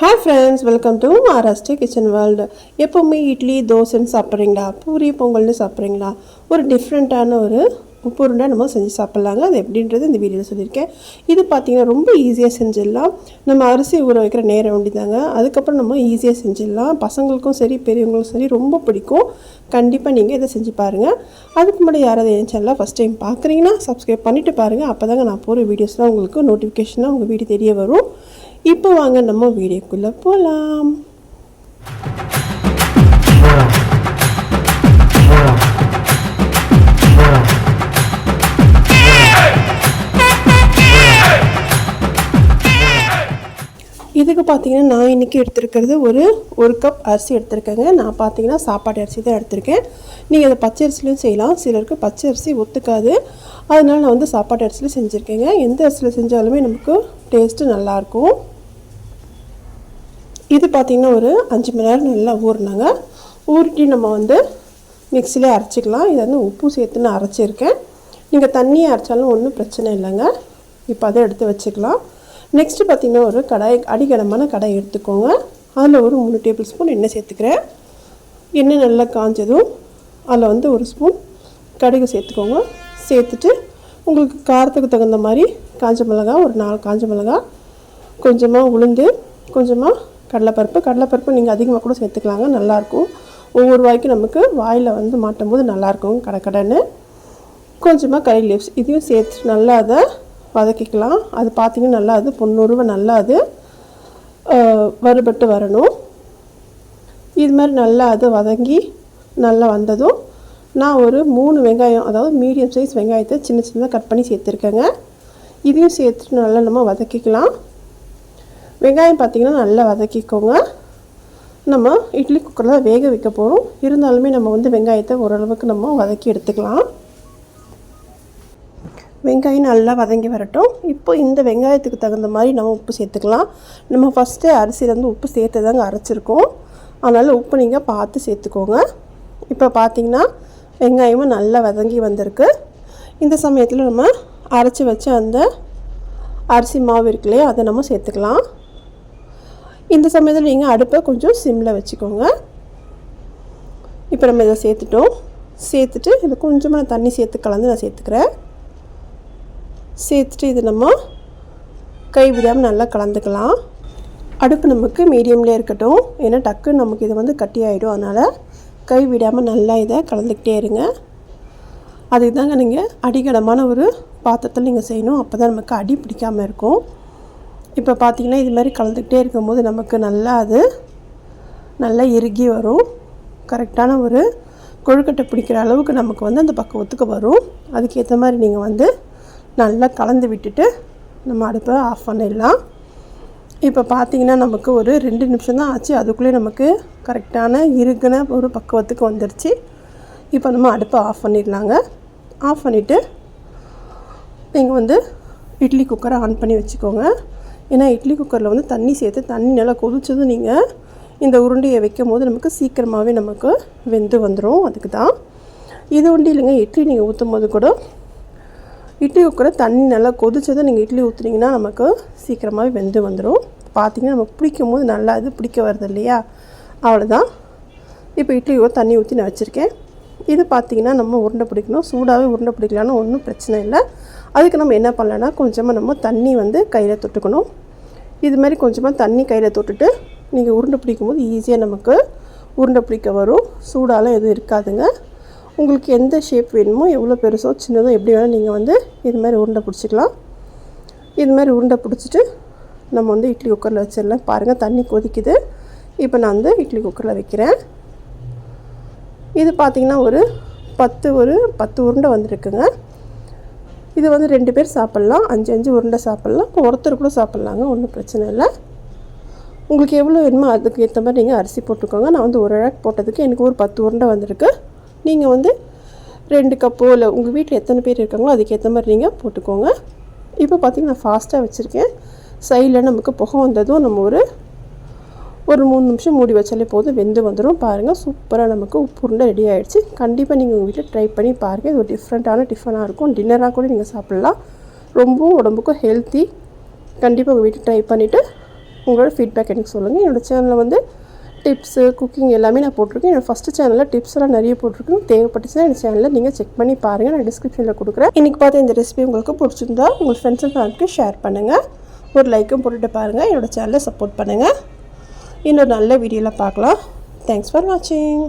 Hi friends welcome to Maharashtra kitchen world எப்போவுமே இட்லி தோசைன்னு சாப்பிட்றீங்களா? பூரி பொங்கல்னு சாப்பிட்றீங்களா? ஒரு டிஃப்ரெண்ட்டான ஒரு உப்பு உருண்டை நம்ம செஞ்சு சாப்பிட்லாங்க. அது எப்படின்றது இந்த வீடியோவில் சொல்லியிருக்கேன். இது பார்த்தீங்கன்னா ரொம்ப ஈஸியாக செஞ்சிடலாம். நம்ம அரிசி ஊற வைக்கிற நேரம் வேண்டிதாங்க. அதுக்கப்புறம் நம்ம ஈஸியாக செஞ்சிடலாம். பசங்களுக்கும் சரி பெரியவங்களுக்கும் சரி ரொம்ப பிடிக்கும். கண்டிப்பாக நீங்கள் இதை செஞ்சு பாருங்கள் அதுக்கு முன்னாடி யாராவது என் சேனலாக ஃபஸ்ட் டைம் பார்க்குறீங்கன்னா சப்ஸ்கிரைப் பண்ணிவிட்டு பாருங்கள் அப்போ தாங்க நான் போகிற வீடியோஸ்லாம் உங்களுக்கு நோட்டிஃபிகேஷனாக உங்கள் வீடு தெரிய வரும். இப்போ வாங்க நம்ம வீடியோக்குள்ளே போகலாம் எனக்கு பார்த்தீங்கன்னா நான் இன்றைக்கி எடுத்திருக்கிறது ஒரு ஒரு கப் அரிசி எடுத்திருக்கேங்க. நான் பார்த்தீங்கன்னா சாப்பாடு அரிசி தான் எடுத்திருக்கேன். நீங்கள் அதை பச்சை அரிசிலையும் செய்யலாம். சிலருக்கு பச்சை அரிசி ஒத்துக்காது. அதனால நான் வந்து சாப்பாடு அரிசியில் செஞ்சுருக்கேங்க. எந்த அரிசியில் செஞ்சாலுமே நமக்கு டேஸ்ட்டு நல்லாயிருக்கும் இது பார்த்திங்கன்னா ஒரு அஞ்சு மணி நேரம் நல்லா ஊறினாங்க ஊறிட்டு நம்ம வந்து மிக்சிலே அரைச்சிக்கலாம். இதை வந்து உப்பு சேர்த்து நான் அரைச்சிருக்கேன். நீங்கள் தண்ணியை அரைச்சாலும் ஒன்றும் பிரச்சனை இல்லைங்க. இப்போ அதை எடுத்து வச்சுக்கலாம். நெக்ஸ்ட்டு பார்த்திங்கன்னா ஒரு கடாய் அடிகனமான கடாய் எடுத்துக்கோங்க. அதில் ஒரு மூணு டேபிள் ஸ்பூன் எண்ணெய் சேர்த்துக்கிறேன். எண்ணெய் நல்லா காஞ்சதும் அதில் வந்து ஒரு ஸ்பூன் கடுகு சேர்த்துக்கோங்க. சேர்த்துட்டு உங்களுக்கு காரத்துக்கு தகுந்த மாதிரி காஞ்ச மிளகா ஒரு நாலு காஞ்ச மிளகா கொஞ்சமாக உளுந்து கொஞ்சமாக கடலைப்பருப்பு. கடலைப்பருப்பு நீங்கள் அதிகமாக கூட சேர்த்துக்கலாங்க நல்லாயிருக்கும். ஒவ்வொரு வாய்க்கும் நமக்கு வாயில் வந்து மாட்டும் போது நல்லாயிருக்கும் கடக்கடன்னு கொஞ்சமாக கறி லீவ்ஸ் இதையும் சேர்த்து நல்லா அதை வதக்கிக்கலாம். அது பார்த்திங்கன்னா நல்லா அது பொண்ணுருவை நல்லா அது வறுபட்டு வரணும். இது மாதிரி நல்லா அது வதங்கி நல்லா வந்ததும் நான் ஒரு மூணு வெங்காயம் அதாவது மீடியம் சைஸ் வெங்காயத்தை சின்ன சின்னதாக கட் பண்ணி சேர்த்துருக்கேங்க. இதையும் சேர்த்துட்டு நல்லா நம்ம வதக்கிக்கலாம். வெங்காயம் பார்த்திங்கன்னா நல்லா வதக்கிக்கோங்க. நம்ம இட்லி குக்கரில் வேக வைக்க போகிறோம் இருந்தாலுமே நம்ம வந்து வெங்காயத்தை ஓரளவுக்கு நம்ம வதக்கி எடுத்துக்கலாம். வெங்காயம் நல்லா வதங்கி வரட்டும். இப்போ இந்த வெங்காயத்துக்கு தகுந்த மாதிரி நம்ம உப்பு சேர்த்துக்கலாம். நம்ம ஃபஸ்ட்டு அரிசியிலேருந்து உப்பு சேர்த்து தாங்க அரைச்சிருக்கோம். அதனால் உப்பு நீங்கள் பார்த்து சேர்த்துக்கோங்க. இப்போ பார்த்திங்கன்னா வெங்காயமும் நல்லா வதங்கி வந்திருக்கு. இந்த சமயத்தில் நம்ம அரைச்சி வச்ச அந்த அரிசி மாவு இருக்கு இல்லையா அதை நம்ம சேர்த்துக்கலாம். இந்த சமயத்தில் நீங்கள் அடுப்பை கொஞ்சம் சிம்மில் வச்சுக்கோங்க. இப்போ நம்ம இதை சேர்த்துட்டோம். சேர்த்துட்டு இது கொஞ்சமாக தண்ணி சேர்த்து கலந்து நான் சேர்த்துக்கிறேன். சேர்த்துட்டு இது நம்ம கை விடாமல் நல்லா கலந்துக்கலாம். அடுப்பு நமக்கு மீடியம்லேயே இருக்கட்டும். ஏன்னா டக்குன்னு நமக்கு இது வந்து கட்டி ஆகிடும் அதனால் கை விடாமல் நல்லா இதை கலந்துக்கிட்டே இருங்க. அதுக்கு தாங்க நீங்கள் அடிகடமான ஒரு பாத்திரத்தில் நீங்கள் செய்யணும். அப்போ தான் நமக்கு அடி பிடிக்காமல் இருக்கும். இப்போ பார்த்திங்கன்னா இது மாதிரி கலந்துக்கிட்டே இருக்கும்போது நமக்கு நல்லா அது நல்லா இறுகி வரும். கரெக்டான ஒரு கொழுக்கட்டை பிடிக்கிற அளவுக்கு நமக்கு வந்து அந்த பக்குவத்துக்கு வரும். அதுக்கேற்ற மாதிரி நீங்கள் வந்து நல்லா கலந்து விட்டுட்டு நம்ம அடுப்பை ஆஃப் பண்ணிடலாம். இப்போ பார்த்திங்கன்னா நமக்கு ஒரு ரெண்டு நிமிஷம் தான் ஆச்சு. அதுக்குள்ளே நமக்கு கரெக்டான இறுகின ஒரு பக்குவத்துக்கு வந்துடுச்சு இப்போ நம்ம அடுப்பை ஆஃப் பண்ணிடலாங்க. ஆஃப் பண்ணிவிட்டு நீங்கள் வந்து இட்லி குக்கரை ஆன் பண்ணி வச்சுக்கோங்க. ஏன்னா இட்லி குக்கரில் வந்து தண்ணி சேர்த்து தண்ணி நல்லா கொதிச்சதும் நீங்கள் இந்த உருண்டையை வைக்கும் போது நமக்கு சீக்கிரமாகவே நமக்கு வெந்து வந்துடும் அதுக்கு தான் இது ஒன்றும் இல்லைங்க இட்லி நீங்கள் ஊற்றும் போது கூட இட்லி குக்கரை தண்ணி நல்லா கொதிச்சதை நீங்கள் இட்லி ஊற்றுனீங்கன்னா நமக்கு சீக்கிரமாகவே வெந்து வந்துடும் பார்த்திங்கன்னா நமக்கு பிடிக்கும் போது நல்லா இது பிடிக்க வருது இல்லையா? அவ்வளோதான் இப்போ இட்லி தண்ணி ஊற்றி நான் வச்சுருக்கேன். இது பார்த்திங்கன்னா நம்ம உருண்டை பிடிக்கணும். சூடாகவே உருண்டை பிடிக்கலான்னு ஒன்றும் பிரச்சனை இல்லை. அதுக்கு நம்ம என்ன பண்ணலான்னா கொஞ்சமாக நம்ம தண்ணி வந்து கையில் தொட்டுக்கணும். இது மாதிரி கொஞ்சமாக தண்ணி கையில் தொட்டுட்டு நீங்கள் உருண்டை பிடிக்கும் போது ஈஸியாக நமக்கு உருண்டை பிடிக்க வரும். சூடாலாம் எதுவும் இருக்காதுங்க. உங்களுக்கு எந்த ஷேப் வேணுமோ எவ்வளோ பெருசோ சின்னதோ எப்படி வேணால் நீங்கள் வந்து இது மாதிரி உருண்டை பிடிச்சிக்கலாம். இது மாதிரி உருண்டை பிடிச்சிட்டு நம்ம வந்து இட்லி குக்கரில் வச்சிடலாம். பாருங்கள் தண்ணி கொதிக்குது. இப்போ நான் வந்து இட்லி குக்கரில் வைக்கிறேன். இது பார்த்திங்கன்னா ஒரு பத்து ஒரு பத்து உருண்டை வந்துருக்குங்க. இது வந்து ரெண்டு பேர் சாப்பிட்லாம். அஞ்சு அஞ்சு உருண்டை சாப்பிட்லாம். இப்போ ஒருத்தர் கூட சாப்பிட்லாங்க ஒன்றும் பிரச்சனை இல்லை. உங்களுக்கு எவ்வளோ வேணுமோ அதுக்கு ஏற்ற மாதிரி நீங்கள் அரிசி போட்டுக்கோங்க. நான் வந்து ஒரு அழகு போட்டதுக்கு எனக்கு ஒரு பத்து உருண்டை வந்திருக்கு. நீங்கள் வந்து ரெண்டு கப்போ இல்லை உங்கள் வீட்டில் எத்தனை பேர் இருக்காங்களோ அதுக்கேற்ற மாதிரி நீங்கள் போட்டுக்கோங்க. இப்போ பார்த்திங்கன்னா நான் ஃபாஸ்ட்டாக வச்சுருக்கேன். சைடில் நமக்கு புகை வந்ததும் நம்ம ஒரு ஒரு மூணு நிமிஷம் மூடி வச்சாலே போதும். வெந்து வந்துடும் பாருங்கள் சூப்பராக நமக்கு உப்பு உருண்டை ரெடி ஆகிடுச்சு கண்டிப்பாக நீங்கள் உங்கள் வீட்டில் ட்ரை பண்ணி பாருங்கள் இது ஒரு டிஃப்ரெண்ட்டான டிஃபனாக இருக்கும். டின்னராக கூட நீங்கள் சாப்பிட்லாம். ரொம்பவும் உடம்புக்கும் ஹெல்த்தி கண்டிப்பாக உங்கள் வீட்டில் ட்ரை பண்ணிவிட்டு உங்களோட ஃபீட்பேக் எனக்கு சொல்லுங்கள் என்னோடய சேனலில் வந்து டிப்ஸு குக்கிங் எல்லாமே நான் போட்டிருக்கேன். என்னோடய ஃபஸ்ட்டு சேனலில் டிப்ஸ் எல்லாம் நிறைய போட்டிருக்கேன். தேவைப்பட்டுச்சுன்னா என் சேனலில் நீங்கள் செக் பண்ணி பாருங்கள் நான் டிஸ்கிரிப்ஷனில் கொடுக்குறேன். இன்றைக்கி பார்த்த இந்த ரெசிபி உங்களுக்கு பிடிச்சிருந்தா உங்கள் ஃப்ரெண்ட்ஸ் அண்ட் ஃபேமிலிக்கு ஷேர் பண்ணுங்கள் ஒரு லைக்கும் போட்டுட்டு பாருங்கள் என்னோடய சேனலை சப்போர்ட் பண்ணுங்கள் இன்னொரு நல்ல வீடியோவில் பார்க்கலாம். தேங்க்ஸ் ஃபார் வாட்சிங்